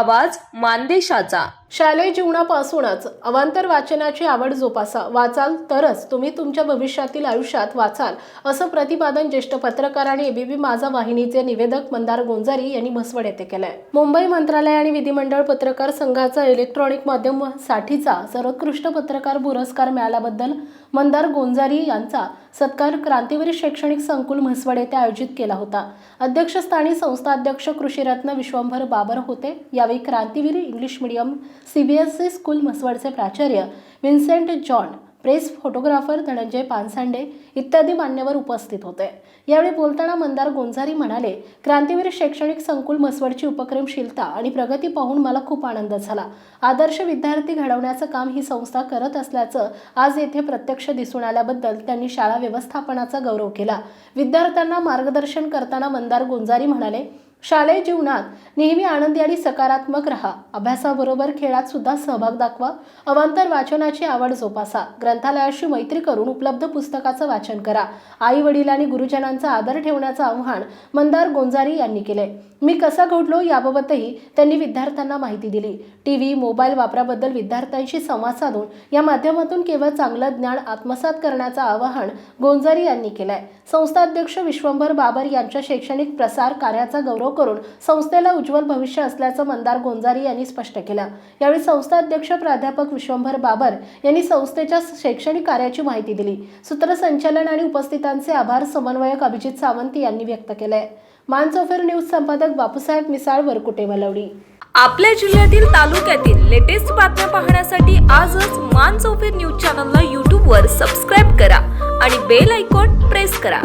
आवाज मानदेशाचा. शालेय जीवनापासूनच अवांतर वाचनाची आवड जोपासा वाचाल तरच तुम्ही तुमच्या भविष्यातील आयुष्यात वाचाल असं प्रतिपादन ज्येष्ठ पत्रकार आणि एबीबी माझा वाहिनीचे निवेदक मंदार गोंजारी यांनी म्हसवड येथे केलंय. मुंबई मंत्रालय आणि विधिमंडळ पत्रकार संघाचा इलेक्ट्रॉनिक माध्यम साठीचा सर्वोत्कृष्ट पत्रकार पुरस्कार मिळाल्याबद्दल मंदार गोंजारी यांचा सत्कार क्रांतिवरी शैक्षणिक संकुल म्हसवड येथे आयोजित केला होता. अध्यक्षस्थानी संस्था अध्यक्ष कृषीरत्न विश्वंभर बाबर होते. यावेळी Krantiveer English medium CBSE school म्हसवडचे प्राचार्य Vincent John press photographer Dhananjay Pansande इत्यादी मान्यवर उपस्थित होते. यावेळी बोलताना मंदार गोंजारी म्हणाले क्रांतीवीर शैक्षणिक संकुल म्हसवडची उपक्रमशीलता आणि प्रगती पाहून मला खूप आनंद झाला. आदर्श विद्यार्थी घडवण्याचं काम ही संस्था करत असल्याचं आज येथे प्रत्यक्ष दिसून आल्याबद्दल त्यांनी शाळा व्यवस्थापनाचा गौरव केला. विद्यार्थ्यांना मार्गदर्शन करताना मंदार गोंजारी म्हणाले शालेय जीवनात नेहमी आनंदी आणि सकारात्मक राहा. अभ्यासाबरोबर खेळात सुद्धा सहभाग दाखवा. अवांतर वाचनाची आवड जोपासा. ग्रंथालयाशी मैत्री करून उपलब्ध पुस्तकाचं वाचन करा. आई वडील आणि गुरुजनांचा आदर ठेवण्याचं आव्हान मंदार गोंजारी यांनी केले. मी कसा घडलो याबाबतही त्यांनी विद्यार्थ्यांना माहिती दिली. टी व्ही मोबाईल वापराबद्दल विद्यार्थ्यांशी संवाद साधून या माध्यमातून केवळ चांगलं ज्ञान आत्मसात करण्याचं आवाहन गोंजारी यांनी केलंय. संस्थाध्यक्ष विश्वंभर बाबर यांच्या शैक्षणिक प्रसार कार्याचा गौरव करून संस्थेला उज्ज्वल भविष्य असल्याचं मंदार गोंजारी यांनी स्पष्ट केलं. यावेळी संस्था अध्यक्ष प्राध्यापक विश्वंभर बाबर यांनी संस्थेच्या शैक्षणिक कार्याची माहिती दिली. सूत्रसंचालन आणि उपस्थितांचे आभार समन्वयक अभिजित सावंत यांनी व्यक्त केले मानचौफेर न्यूज संपादक बापूसाहेब मिसाळ वरकुटे वलवडी आपल्या जिल्ह्यातील तालुक्यातील लेटेस्ट बातम्या पाहण्यासाठी आजच मान चौफेर न्यूज चॅनलला यूट्यूबवर सबस्क्राईब करा आणि बेल आयकॉन प्रेस करा.